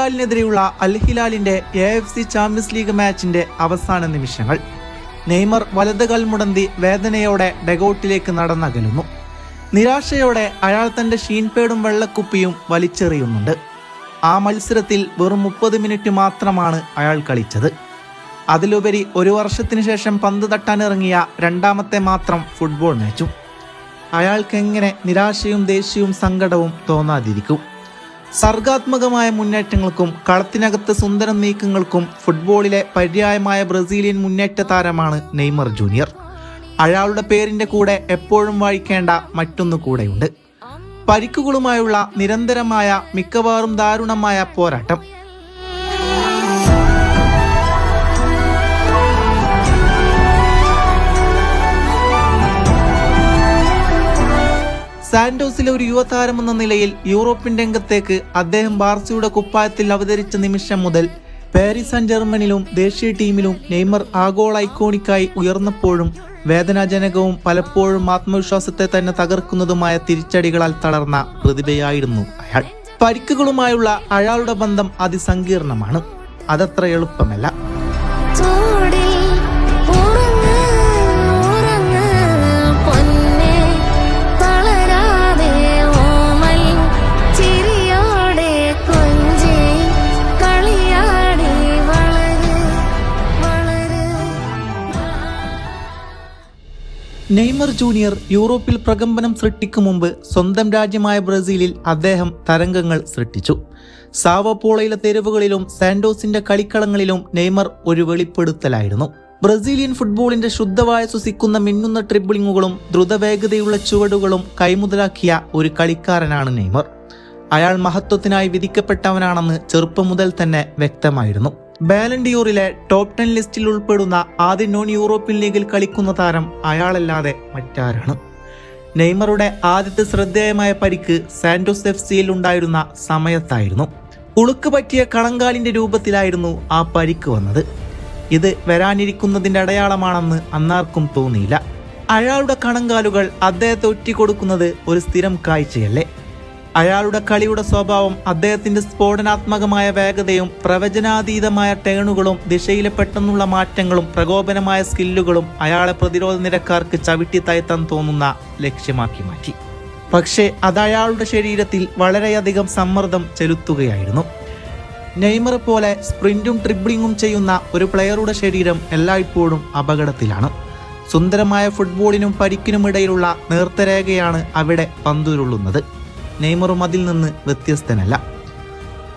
ഇസ്തിഗാലിനെതിരെയുള്ള Al ഹിലാലിന്റെ A F C champions league മാച്ചിന്റെ അവസാന നിമിഷങ്ങൾ. Neymar വലത് കൽമുടന്തി വേദനയോടെ ഡെഗൌട്ടിലേക്ക് നടന്നകലുന്നു. നിരാശയോടെ അയാൾ തന്റെ ഷീൻപേടും വെള്ളക്കുപ്പിയും വലിച്ചെറിയുന്നുണ്ട്. ആ മത്സരത്തിൽ വെറും മുപ്പത് മിനിറ്റ് മാത്രമാണ് അയാൾ കളിച്ചത്. അതിലുപരി ഒരു വർഷത്തിനു ശേഷം പന്ത് തട്ടാനിറങ്ങിയ രണ്ടാമത്തെ മാത്രം ഫുട്ബോൾ മാച്ചും. അയാൾക്കെങ്ങനെ നിരാശയും ദേഷ്യവും സങ്കടവും തോന്നാതിരിക്കും. സർഗാത്മകമായ മുന്നേറ്റങ്ങൾക്കും കളത്തിനകത്ത് സുന്ദരം നീക്കങ്ങൾക്കും ഫുട്ബോളിലെ പര്യായമായ ബ്രസീലിയൻ മുന്നേറ്റ താരമാണ് നെയ്മർ ജൂനിയർ. അയാളുടെ പേരിന്റെ കൂടെ എപ്പോഴും വായിക്കേണ്ട മറ്റൊന്നു കൂടെയുണ്ട്. പരിക്കുകളുമായുള്ള നിരന്തരമായ മിക്കവാറും ദാരുണമായ പോരാട്ടം. സാന്റോസിലെ ഒരു യുവതാരം എന്ന നിലയിൽ യൂറോപ്യൻ രംഗത്തേക്ക് അദ്ദേഹം ബാർസയുടെ കുപ്പായത്തിൽ അവതരിച്ച നിമിഷം മുതൽ പാരീസ് ആൻഡ് ജർമ്മനിലും ദേശീയ ടീമിലും നെയ്മർ ആഗോള ഐക്കോണിക്കായി ഉയർന്നപ്പോഴും വേദനാജനകവും പലപ്പോഴും ആത്മവിശ്വാസത്തെ തന്നെ തകർക്കുന്നതുമായ തിരിച്ചടികളാൽ തളർന്ന പ്രതിഭയായിരുന്നു അയാൾ. പരിക്കുകളുമായുള്ള അയാളുടെ ബന്ധം അതിസങ്കീർണമാണ്. അതത്ര എളുപ്പമല്ല. നെയ്മർ ജൂനിയർ യൂറോപ്പിൽ പ്രകമ്പനം സൃഷ്ടിക്കും മുമ്പ് സ്വന്തം രാജ്യമായ ബ്രസീലിൽ അദ്ദേഹം തരംഗങ്ങൾ സൃഷ്ടിച്ചു. സാവപ്പോളയിലെ തെരുവുകളിലും സാൻഡോസിന്റെ കളിക്കളങ്ങളിലും നെയ്മർ ഒരു വെളിപ്പെടുത്തലായിരുന്നു. ബ്രസീലിയൻ ഫുട്ബോളിന്റെ ശുദ്ധവായ സുസിക്കുന്ന മിന്നുന്ന ട്രിബിളിങ്ങുകളും ദ്രുതവേഗതയുള്ള ചുവടുകളും കൈമുതലാക്കിയ ഒരു കളിക്കാരനാണ് നെയ്മർ. അയാൾ മഹത്വത്തിനായി വിധിക്കപ്പെട്ടവനാണെന്ന് ചെറുപ്പം മുതൽ തന്നെ വ്യക്തമായിരുന്നു. ബാലൻഡിയൂറിലെ ടോപ് ടെൻ ലിസ്റ്റിൽ ഉൾപ്പെടുന്ന ആദ്യ നോൺ യൂറോപ്യൻ ലീഗിൽ കളിക്കുന്ന താരം അയാളല്ലാതെ മറ്റാരാണ്. നെയ്മറുടെ ആദ്യത്തെ ശ്രദ്ധേയമായ പരിക്ക് സാന്റോസ് എഫ് സിയിൽ ഉണ്ടായിരുന്ന സമയത്തായിരുന്നു. ഉളുക്ക് പറ്റിയ കളങ്കാലിന്റെ രൂപത്തിലായിരുന്നു ആ പരിക്ക് വന്നത്. ഇത് വരാനിരിക്കുന്നതിന്റെ അടയാളമാണെന്ന് അന്നാർക്കും തോന്നിയില്ല. അയാളുടെ കണങ്കാലുകൾ അദ്ദേഹത്തെ ഒറ്റിക്കൊടുക്കുന്നത് ഒരു സ്ഥിരം കാഴ്ചയല്ലേ? അയാളുടെ കളിയുടെ സ്വഭാവം അദ്ദേഹത്തിന്റെ സ്ഫോടനാത്മകമായ വേഗതയും പ്രവചനാതീതമായ ടേണുകളും ദിശയിലെ പെട്ടെന്നുള്ള മാറ്റങ്ങളും പ്രകോപനമായ സ്കില്ലുകളും അയാളെ പ്രതിരോധ നിരക്കാർക്ക് ചവിട്ടി തയ്ത്താൻ തോന്നുന്ന ലക്ഷ്യമാക്കി മാറ്റി. പക്ഷേ അത് അയാളുടെ ശരീരത്തിൽ വളരെയധികം സമ്മർദ്ദം ചെലുത്തുകയായിരുന്നു. നെയ്മർ പോലെ സ്പ്രിന്റും ട്രിബിളിങ്ങും ചെയ്യുന്ന ഒരു പ്ലെയറുടെ ശരീരം എല്ലായ്പ്പോഴും അപകടത്തിലാണ്. സുന്ദരമായ ഫുട്ബോളിനും പരിക്കിനും ഇടയിലുള്ള നേർത്തരേഖയാണ് അവിടെ പന്തുരുള്ളുന്നത് നെയ്മറും അതിൽ നിന്ന് വ്യത്യസ്തനല്ല.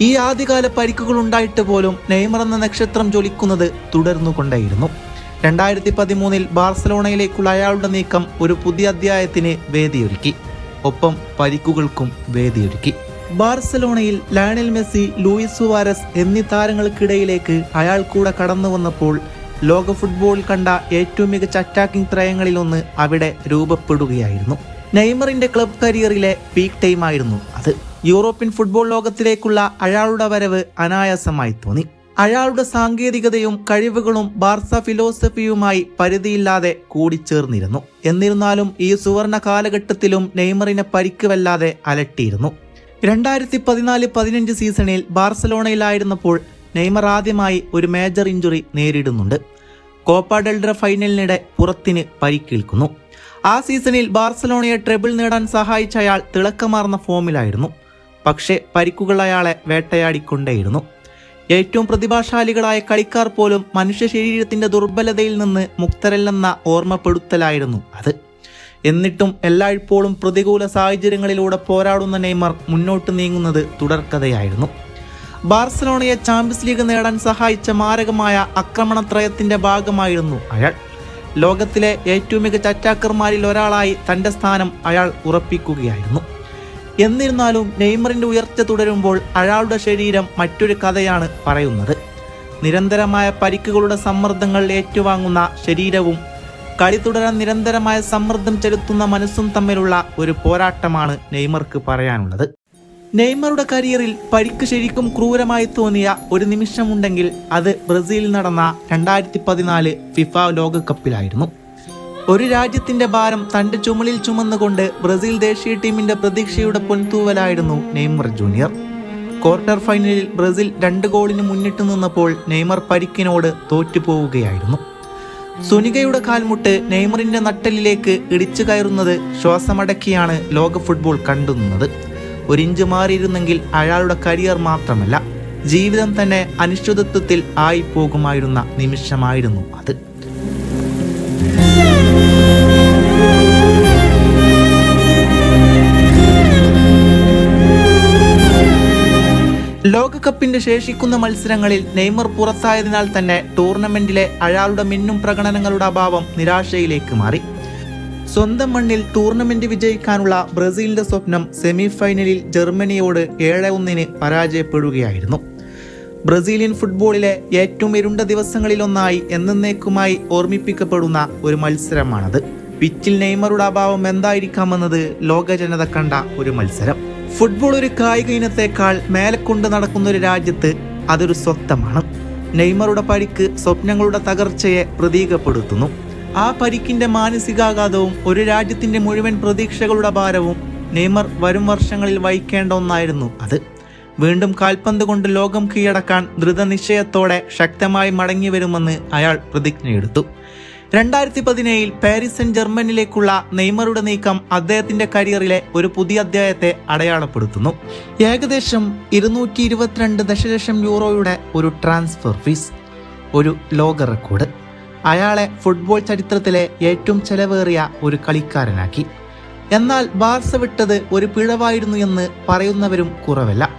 ഈ ആദ്യകാല പരിക്കുകൾ ഉണ്ടായിട്ട് പോലും നെയ്മർ എന്ന നക്ഷത്രം ജ്വലിക്കുന്നത് തുടർന്നുകൊണ്ടേയിരുന്നു. രണ്ടായിരത്തി പതിമൂന്നിൽ ബാർസലോണയിലേക്കുള്ള അയാളുടെ നീക്കം ഒരു പുതിയ അധ്യായത്തിന് വേദിയൊരുക്കി. ഒപ്പം പരിക്കുകൾക്കും വേദിയൊരുക്കി. ബാർസലോണയിൽ ലയണൽ മെസ്സി ലൂയിസ് സുവാരസ് എന്നീ താരങ്ങൾക്കിടയിലേക്ക് അയാൾ കൂടെ കടന്നു വന്നപ്പോൾ ലോക ഫുട്ബോൾ കണ്ട ഏറ്റവും മികച്ച അറ്റാക്കിംഗ് ത്രയങ്ങളിലൊന്ന് അവിടെ രൂപപ്പെടുകയായിരുന്നു. നെയ്മറിന്റെ ക്ലബ് കരിയറിലെ പീക്ക് ടൈം ആയിരുന്നു അത്. യൂറോപ്യൻ ഫുട്ബോൾ ലോകത്തിലേക്കുള്ള അയാളുടെ വരവ് അനായാസമായി തോന്നി. അയാളുടെ സാങ്കേതികതയും കഴിവുകളും ബാർസ ഫിലോസഫിയുമായി പരിധിയില്ലാതെ കൂടിച്ചേർന്നിരുന്നു. എന്നിരുന്നാലും ഈ സുവർണ കാലഘട്ടത്തിലും നെയ്മറിനെ പരിക്കുവല്ലാതെ അലട്ടിയിരുന്നു. രണ്ടായിരത്തി പതിനാല് പതിനഞ്ച് സീസണിൽ ബാർസലോണയിലായിരുന്നപ്പോൾ നെയ്മർ ആദ്യമായി ഒരു മേജർ ഇഞ്ചുറി നേരിടുന്നുണ്ട്. കോപ്പ ഡെൽഡ്ര ഫൈനലിനിടെ പുറത്തിന് പരിക്കേൽക്കുന്നു. ആ സീസണിൽ ബാർസലോണയെ ട്രിബിൾ നേടാൻ സഹായിച്ച അയാൾ തിളക്കമാർന്ന ഫോമിലായിരുന്നു. പക്ഷേ പരിക്കുകൾ അയാളെ വേട്ടയാടിക്കൊണ്ടേയിരുന്നു. ഏറ്റവും പ്രതിഭാശാലികളായ കളിക്കാർ പോലും മനുഷ്യ ശരീരത്തിന്റെ ദുർബലതയിൽ നിന്ന് മുക്തരല്ലെന്ന ഓർമ്മപ്പെടുത്തലായിരുന്നു അത്. എന്നിട്ടും എല്ലായ്പ്പോഴും പ്രതികൂല സാഹചര്യങ്ങളിലൂടെ പോരാടുന്ന നെയ്മർ മുന്നോട്ട് നീങ്ങുന്നത് തുടർക്കഥയായിരുന്നു. ബാർസലോണയെ ചാമ്പ്യൻസ് ലീഗ് നേടാൻ സഹായിച്ച മാരകമായ ആക്രമണത്രയത്തിന്റെ ഭാഗമായിരുന്നു അയാൾ. ലോകത്തിലെ ഏറ്റവും മികച്ച അറ്റാക്കർമാരിൽ ഒരാളായി തന്റെ സ്ഥാനം അയാൾ ഉറപ്പിക്കുകയായിരുന്നു. എന്നിരുന്നാലും നെയ്മറിന്റെ ഉയർച്ച തുടരുമ്പോൾ അയാളുടെ ശരീരം മറ്റൊരു കഥയാണ് പറയുന്നത്. നിരന്തരമായ പരിക്കുകളുടെ സമ്മർദ്ദങ്ങൾ ഏറ്റുവാങ്ങുന്ന ശരീരവും കളി തുടരാൻ നിരന്തരമായ സമ്മർദ്ദം ചെലുത്തുന്ന മനസ്സും തമ്മിലുള്ള ഒരു പോരാട്ടമാണ് നെയ്മർക്ക് പറയാനുള്ളത്. നെയ്മറുടെ കരിയറിൽ പരിക്ക് ശരിക്കും ക്രൂരമായി തോന്നിയ ഒരു നിമിഷമുണ്ടെങ്കിൽ അത് ബ്രസീലിൽ നടന്ന രണ്ടായിരത്തി പതിനാല് ഫിഫ ലോകകപ്പിലായിരുന്നു. ഒരു രാജ്യത്തിന്റെ ഭാരം തന്റെ ചുമലിൽ ചുമന്നുകൊണ്ട് ബ്രസീൽ ദേശീയ ടീമിന്റെ പ്രതീക്ഷയുടെ പൊൻതൂവലായിരുന്നു നെയ്മർ ജൂനിയർ. ക്വാർട്ടർ ഫൈനലിൽ ബ്രസീൽ രണ്ട് ഗോളിന് മുന്നിട്ട് നിന്നപ്പോൾ നെയ്മർ പരിക്കിനോട് തോറ്റുപോവുകയായിരുന്നു. സുനികയുടെ കാൽമുട്ട് നെയ്മറിന്റെ നട്ടലിലേക്ക് ഇടിച്ചു കയറുന്നത് ശ്വാസമടക്കിയാണ് ലോക ഫുട്ബോൾ കണ്ടുനിന്നത് ഒരിഞ്ച് മാറിയിരുന്നെങ്കിൽ അയാളുടെ കരിയർ മാത്രമല്ല ജീവിതം തന്നെ അനിശ്ചിതത്വത്തിൽ ആയിപ്പോകുമായിരുന്ന നിമിഷമായിരുന്നു അത്. ലോകകപ്പിന്റെ ശേഷിക്കുന്ന മത്സരങ്ങളിൽ നെയ്മർ പുറത്തായതിനാൽ തന്നെ ടൂർണമെന്റിലെ അയാളുടെ മിന്നും പ്രകടനങ്ങളുടെ അഭാവം നിരാശയിലേക്ക് മാറി. സ്വന്തം മണ്ണിൽ ടൂർണമെന്റ് വിജയിക്കാനുള്ള ബ്രസീലിന്റെ സ്വപ്നം സെമിഫൈനലിൽ ജർമ്മനിയോട് ഏഴ് ഒന്നിന് പരാജയപ്പെടുകയായിരുന്നു. ബ്രസീലിയൻ ഫുട്ബോളിലെ ഏറ്റവും ഇരുണ്ട ദിവസങ്ങളിലൊന്നായി എന്നേക്കുമായി ഓർമ്മിപ്പിക്കപ്പെടുന്ന ഒരു മത്സരമാണത്. പിച്ചിൽ നെയ്മറുടെ അഭാവം എന്തായിരിക്കാമെന്നത് ലോക ജനത കണ്ട ഒരു മത്സരം. ഫുട്ബോൾ ഒരു കായിക ഇനത്തെക്കാൾ മേലെ കൊണ്ട് നടക്കുന്ന ഒരു രാജ്യത്ത് അതൊരു സ്വത്തമാണ് നെയ്മറുടെ പരിക്ക് സ്വപ്നങ്ങളുടെ തകർച്ചയെ പ്രതീകപ്പെടുത്തുന്നു. ആ പരിക്കിന്റെ മാനസികാഘാതവും ഒരു രാജ്യത്തിന്റെ മുഴുവൻ പ്രതീക്ഷകളുടെ ഭാരവും നെയ്മർ വരും വർഷങ്ങളിൽ വഹിക്കേണ്ട ഒന്നായിരുന്നു അത്. വീണ്ടും കാൽപന്ത് കൊണ്ട് ലോകം കീഴടക്കാൻ ദൃഢനിശ്ചയത്തോടെ ശക്തമായി മടങ്ങി വരുമെന്ന് അയാൾ പ്രതിജ്ഞയെടുത്തു രണ്ടായിരത്തി പതിനേഴിൽ പാരീസ് സെന്റ് ജർമ്മനിലേക്കുള്ള നെയ്മറുടെ നീക്കം അദ്ദേഹത്തിന്റെ കരിയറിലെ ഒരു പുതിയ അധ്യായത്തെ അടയാളപ്പെടുത്തുന്നു. ഏകദേശം ഇരുന്നൂറ്റി ഇരുപത്തിരണ്ട് ദശലക്ഷം യൂറോയുടെ ഒരു ട്രാൻസ്ഫർ ഫീസ് ഒരു ലോക റെക്കോർഡ്. അയാളെ ഫുട്ബോൾ ചരിത്രത്തിലെ ഏറ്റവും ചെലവേറിയ ഒരു കളിക്കാരനാക്കി. എന്നാൽ ബാർസ വിട്ടത് ഒരു പിഴവായിരുന്നു എന്ന് പറയുന്നവരും കുറവല്ല.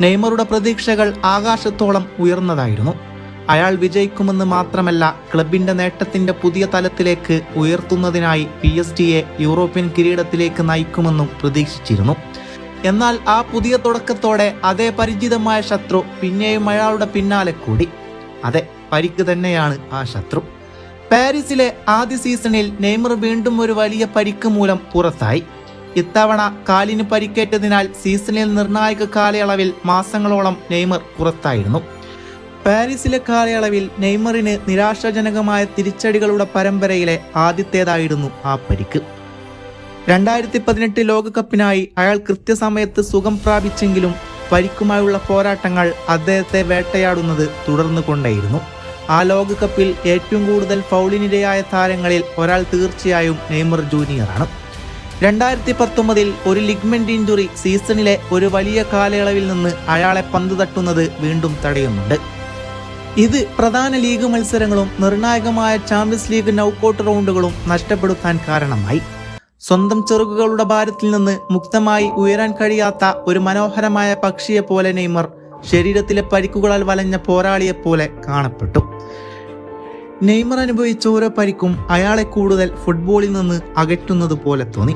നെയ്മറുടെ പ്രതീക്ഷകൾ ആകാശത്തോളം ഉയർന്നതായിരുന്നു. അയാൾ വിജയിക്കുമെന്ന് മാത്രമല്ല ക്ലബിന്റെ നേട്ടത്തിന്റെ പുതിയ തലത്തിലേക്ക് ഉയർത്തുന്നതിനായി പി എസ് ടിയെ യൂറോപ്യൻ കിരീടത്തിലേക്ക് നയിക്കുമെന്നും പ്രതീക്ഷിച്ചിരുന്നു. എന്നാൽ ആ പുതിയ തുടക്കത്തോടെ അതേ പരിചിതമായ ശത്രു പിന്നെയും അയാളുടെ പിന്നാലെ കൂടി. അതെ പരിക്ക് തന്നെയാണ് ആ ശത്രു. പാരീസിലെ ആദ്യ സീസണിൽ നെയ്മർ വീണ്ടും ഒരു വലിയ പരിക്ക് മൂലം പുറത്തായി. ഇത്തവണ കാലിന് പരിക്കേറ്റതിനാൽ സീസണിൽ നിർണായക കാലയളവിൽ മാസങ്ങളോളം നെയ്മർ പുറത്തായിരുന്നു. പാരീസിലെ കാലയളവിൽ നെയ്മറിന് നിരാശാജനകമായ തിരിച്ചടികളുടെ പരമ്പരയിലെ ആദ്യത്തേതായിരുന്നു ആ പരിക്ക്. രണ്ടായിരത്തി പതിനെട്ട് ലോകകപ്പിനായി അയാൾ കൃത്യസമയത്ത് സുഖം പ്രാപിച്ചെങ്കിലും പരിക്കുമായുള്ള പോരാട്ടങ്ങൾ അദ്ദേഹത്തെ വേട്ടയാടുന്നത് തുടർന്നു കൊണ്ടേയിരുന്നു ആ ലോകകപ്പിൽ ഏറ്റവും കൂടുതൽ ഫൗളിനിരയായ താരങ്ങളിൽ ഒരാൾ തീർച്ചയായും നെയ്മർ ജൂനിയറാണ് രണ്ടായിരത്തി പത്തൊമ്പതിൽ ഒരു ലിഗ്മെന്റ് ഇഞ്ചുറി സീസണിലെ ഒരു വലിയ കാലയളവിൽ നിന്ന് അയാളെ പന്ത് തട്ടുന്നത് വീണ്ടും തടയുന്നുണ്ട്. ഇത് പ്രധാന ലീഗ് മത്സരങ്ങളും നിർണായകമായ ചാമ്പ്യൻസ് ലീഗ് നൗക്കൌട്ട് റൗണ്ടുകളും നഷ്ടപ്പെടുത്താൻ കാരണമായി. സ്വന്തം ചെറുകുകളുടെ ഭാരത്തിൽ നിന്ന് മുക്തമായി ഉയരാൻ കഴിയാത്ത ഒരു മനോഹരമായ പക്ഷിയെപ്പോലെ നെയ്മർ ശരീരത്തിലെ പരിക്കുകളാൽ വലഞ്ഞ പോരാളിയെപ്പോലെ കാണപ്പെട്ടു. നെയ്മർ അനുഭവിച്ച ഓരോ പരിക്കും അയാളെ കൂടുതൽ ഫുട്ബോളിൽ നിന്ന് അകറ്റുന്നത് പോലെ തോന്നി.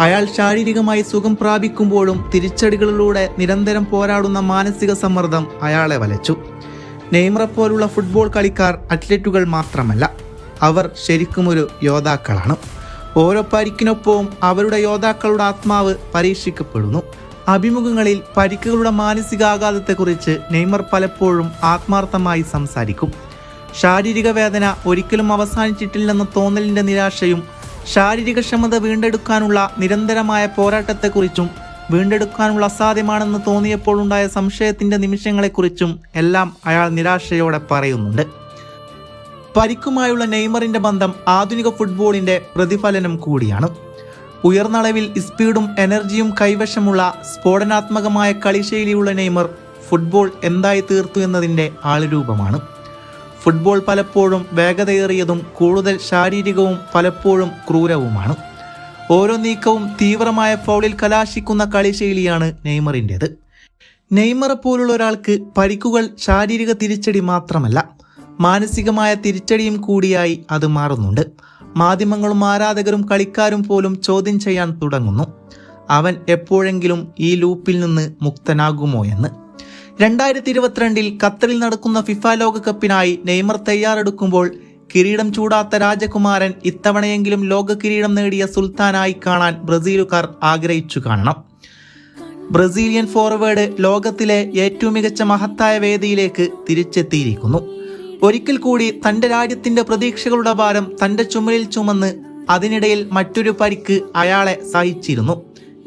അയാൾ ശാരീരികമായി സുഖം പ്രാപിക്കുമ്പോഴും തിരിച്ചടികളിലൂടെ നിരന്തരം പോരാടുന്ന മാനസിക സമ്മർദ്ദം അയാളെ വലച്ചു. നെയ്മറെ പോലുള്ള ഫുട്ബോൾ കളിക്കാർ അത്ലറ്റുകൾ മാത്രമല്ല അവർ ശരിക്കും ഒരു യോദ്ധാക്കളാണ്. ഓരോ പരിക്കിനൊപ്പവും അവരുടെ യോദ്ധാക്കളുടെ ആത്മാവ് പരീക്ഷിക്കപ്പെടുന്നു. അഭിമുഖങ്ങളിൽ പരിക്കുകളുടെ മാനസികാഘാതത്തെക്കുറിച്ച് നെയ്മർ പലപ്പോഴും ആത്മാർത്ഥമായി സംസാരിക്കും. ശാരീരിക വേദന ഒരിക്കലും അവസാനിച്ചിട്ടില്ലെന്ന തോന്നലിന്റെ നിരാശയും ശാരീരിക ക്ഷമത വീണ്ടെടുക്കാനുള്ള നിരന്തരമായ പോരാട്ടത്തെക്കുറിച്ചും വീണ്ടെടുക്കാനുള്ള അസാധ്യമാണെന്ന് തോന്നിയപ്പോൾ ഉണ്ടായ സംശയത്തിന്റെ നിമിഷങ്ങളെക്കുറിച്ചും എല്ലാം അയാൾ നിരാശയോടെ പറയുന്നുണ്ട്. പരിക്കുമായുള്ള നെയ്മറിന്റെ ബന്ധം ആധുനിക ഫുട്ബോളിന്റെ പ്രതിഫലനം കൂടിയാണ്. ഉയർന്ന അളവിൽ സ്പീഡും എനർജിയും കൈവശമുള്ള സ്ഫോടനാത്മകമായ കളിശൈലിയുള്ള നെയ്മർ ഫുട്ബോൾ എന്തായി തീർത്തു എന്നതിന്റെ ആളുരൂപമാണ്. ഫുട്ബോൾ പലപ്പോഴും വേഗതയേറിയതും കൂടുതൽ ശാരീരികവും പലപ്പോഴും ക്രൂരവുമാണ്. ഓരോ നീക്കവും തീവ്രമായ ഫൗളിൽ കലാശിക്കുന്ന കളിശൈലിയാണ് നെയ്മറിന്റെത്. നെയ്മറെ പോലുള്ള ഒരാൾക്ക് പരിക്കുകൾ ശാരീരിക തിരിച്ചടി മാത്രമല്ല മാനസികമായ തിരിച്ചടിയും കൂടിയായി അത് മാറുന്നുണ്ട്. മാധ്യമങ്ങളും ആരാധകരും കളിക്കാരും പോലും ചോദ്യം ചെയ്യാൻ തുടങ്ങുന്നു. അവൻ എപ്പോഴെങ്കിലും ഈ ലൂപ്പിൽ നിന്ന് മുക്തനാകുമോ എന്ന്. രണ്ടായിരത്തി ഇരുപത്തിരണ്ടിൽ ഖത്തറിൽ നടക്കുന്ന ഫിഫ ലോകകപ്പിനായി നെയ്മർ തയ്യാറെടുക്കുമ്പോൾ കിരീടം ചൂടാത്ത രാജകുമാരൻ ഇത്തവണയെങ്കിലും ലോക കിരീടം നേടിയ സുൽത്താനായി കാണാൻ ബ്രസീലുകാർ ആഗ്രഹിച്ചു കാണണം. ബ്രസീലിയൻ ഫോർവേഡ് ലോകത്തിലെ ഏറ്റവും മികച്ച മഹത്തായ വേദിയിലേക്ക് തിരിച്ചെത്തിയിരിക്കുന്നു. ഒരിക്കൽ കൂടി തന്റെ രാജ്യത്തിന്റെ പ്രതീക്ഷകളുടെ ഭാരം തന്റെ ചുമലിൽ ചുമന്ന് അതിനിടയിൽ മറ്റൊരു പരിക്ക് അയാളെ സഹിച്ചിരുന്നു.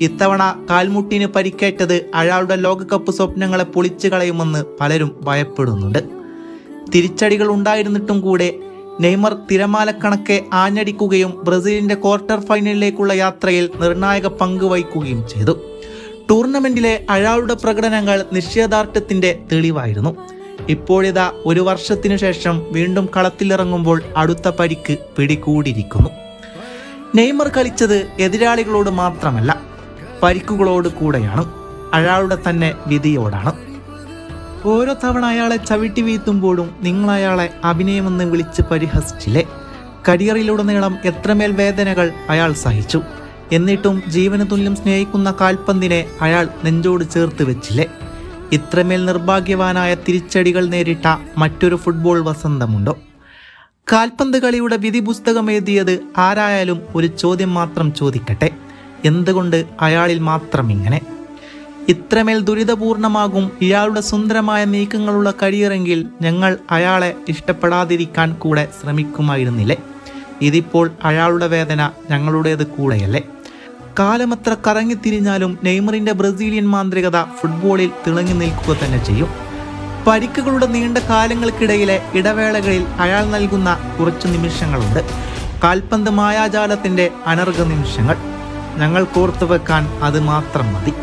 ഇത്തവണ കാൽമുട്ടിന് പരിക്കേറ്റത് അയാളുടെ ലോകകപ്പ് സ്വപ്നങ്ങളെ പൊളിച്ചു കളയുമെന്ന് പലരും ഭയപ്പെടുന്നുണ്ട്. തിരിച്ചടികൾ ഉണ്ടായിരുന്നിട്ടും കൂടെ നെയ്മർ തിരമാലക്കണക്കെ ആഞ്ഞടിക്കുകയും ബ്രസീലിന്റെ ക്വാർട്ടർ ഫൈനലിലേക്കുള്ള യാത്രയിൽ നിർണായക പങ്ക് വഹിക്കുകയും ചെയ്തു. ടൂർണമെന്റിലെ അയാളുടെ പ്രകടനങ്ങൾ നിശ്ചയദാർഢ്യത്തിന്റെ തെളിവായിരുന്നു. ഇപ്പോഴിതാ ഒരു വർഷത്തിനു ശേഷം വീണ്ടും കളത്തിലിറങ്ങുമ്പോൾ അടുത്ത പരിക്ക് പിടികൂടിയിരിക്കുന്നു. നെയ്മർ കളിച്ചത് എതിരാളികളോട് മാത്രമല്ല പരിക്കുകളോട് കൂടെയാണ്. അയാളുടെ തന്നെ വിധിയോടാണ്. ഓരോ തവണ അയാളെ ചവിട്ടി വീഴ്ത്തുമ്പോഴും നിങ്ങൾ അയാളെ അഭിനയമെന്ന് വിളിച്ച് പരിഹസിച്ചില്ലേ? കരിയറിലുടനീളം എത്രമേൽ വേദനകൾ അയാൾ സഹിച്ചു. എന്നിട്ടും ജീവന് തുല്യം സ്നേഹിക്കുന്ന കാൽപന്തിനെ അയാൾ നെഞ്ചോട് ചേർത്ത് വെച്ചില്ലേ? ഇത്രമേൽ നിർഭാഗ്യവാനായ തിരിച്ചടികൾ നേരിട്ട മറ്റൊരു ഫുട്ബോൾ വസന്തമുണ്ടോ? കാൽപന്ത് കളിയുടെ വിധി പുസ്തകം എഴുതിയത് ആരായാലും ഒരു ചോദ്യം മാത്രം ചോദിക്കട്ടെ. എന്തുകൊണ്ട് അയാളിൽ മാത്രം ഇങ്ങനെ ഇത്രമേൽ ദുരിതപൂർണമാകും ഇയാളുടെ സുന്ദരമായ നീക്കങ്ങളുള്ള കരിയറെങ്കിൽ ഞങ്ങൾ അയാളെ ഇഷ്ടപ്പെടാതിരിക്കാൻ കൂടെ ശ്രമിക്കുമായിരുന്നില്ലേ? ഇതിപ്പോൾ അയാളുടെ വേദന ഞങ്ങളുടേത് കൂടെയല്ലേ? കാലമത്ര കറങ്ങിത്തിരിഞ്ഞാലും നെയ്മറിന്റെ ബ്രസീലിയൻ മാന്ത്രികത ഫുട്ബോളിൽ തിളങ്ങി നിൽക്കുക തന്നെ ചെയ്യും. പരിക്കുകളുടെ നീണ്ട കാലങ്ങൾക്കിടയിലെ ഇടവേളകളിൽ അയാൾ നൽകുന്ന കുറച്ച് നിമിഷങ്ങളുണ്ട്. കാൽപന്ത് മായാജാലത്തിന്റെ അനർഘ നിമിഷങ്ങൾ. ഞങ്ങൾ കോർത്തു വെക്കാൻ അത് മാത്രം മതി.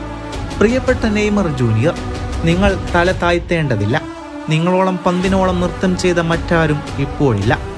പ്രിയപ്പെട്ട നെയ്മർ ജൂനിയർ നിങ്ങൾ തല താഴ്ത്തേണ്ടതില്ല. നിങ്ങളോളം പന്തിനോളം നൃത്തം ചെയ്ത മറ്റാരും ഇപ്പോഴില്ല.